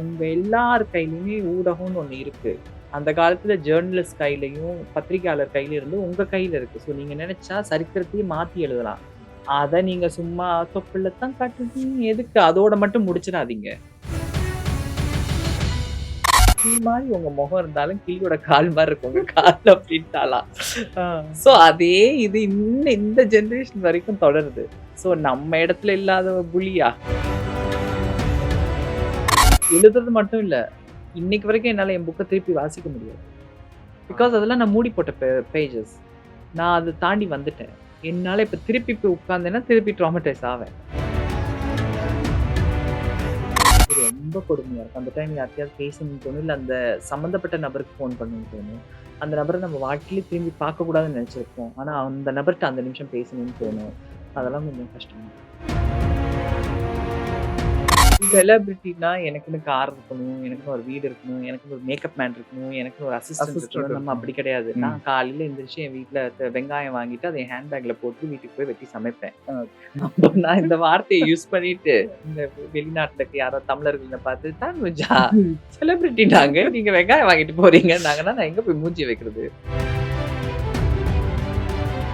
உங்க எல்லார் கையிலயுமே ஊடகம்னு ஒண்ணு இருக்கு. அந்த காலத்துல ஜேர்னலிஸ்ட் கையிலயும் பத்திரிகையாளர் கையில இருந்து உங்க கையில இருக்கு. ஸோ நீங்க நினைச்சா சரித்திரத்தையே மாத்தி எழுதலாம். அதை நீங்க சும்மா தொப்புல தான் காட்டுறீங்க. எதுக்கு? அதோட மட்டும் முடிச்சிடாதீங்க. கிளி மாதிரி உங்க முகம் இருந்தாலும் கிளியோட கால் மாதிரி இருக்கும். உங்க கால் அப்படின்ட்டாலாம். ஸோ அதே இது இன்னும் இந்த ஜெனரேஷன் வரைக்கும் தொடருது. ஸோ நம்ம இடத்துல இல்லாத புலியா? எழுதுறது மட்டும் இல்லை. இன்னைக்கு வரைக்கும் என்னால் என் புக்கை திருப்பி வாசிக்க முடியாது பிகாஸ் அதெல்லாம் நான் மூடி போட்ட பேஜஸ் நான் அதை தாண்டி வந்துட்டேன். என்னால் இப்போ திருப்பி போய் உட்காந்தேன்னா திருப்பி ட்ராமடைஸ் ஆவேன். ரொம்ப கொடுமையாக இருக்கும் அந்த டைம் யார்கிட்டயாவது பேசணும்னு தோணும். இல்லை அந்த சம்மந்தப்பட்ட நபருக்கு ஃபோன் பண்ணணும்னு தோணும். அந்த நபரை நம்ம வாழ்க்கையிலே திரும்பி பார்க்கக்கூடாதுன்னு நினச்சிருப்போம். ஆனால் அந்த நபர்கிட்ட அந்த நிமிஷம் பேசணும்னு தோணும். அதெல்லாம் கொஞ்சம் கஷ்டம் செலிபிரிட்டினா எனக்குன்னு கார் இருக்கணும் எனக்குன்னு ஒரு வீடு இருக்கணும் எனக்கு ஒரு மேக்கப் மேன் இருக்கணும் எனக்குன்னு ஒரு அசிஸ்டன்ட் இருக்கணும். நம்ம. அப்படி கிடையாது. நான் காலையில எந்திரிச்சு என் வீட்டில் வெங்காயம் வாங்கிட்டு அதை என் ஹேண்ட்பேக்ல போட்டு வீட்டுக்கு போய் வெட்டி சமைப்பேன். அப்போ நான் இந்த வார்த்தையை யூஸ் பண்ணிட்டு இந்த வெளிநாட்டுல யாரோ தமிழர்களை பார்த்து தான் செலிபிரிட்டி நாங்க நீங்க வெங்காயம் வாங்கிட்டு போறீங்க நாங்கன்னா நான் எங்க போய் மூஞ்சி வைக்கிறது?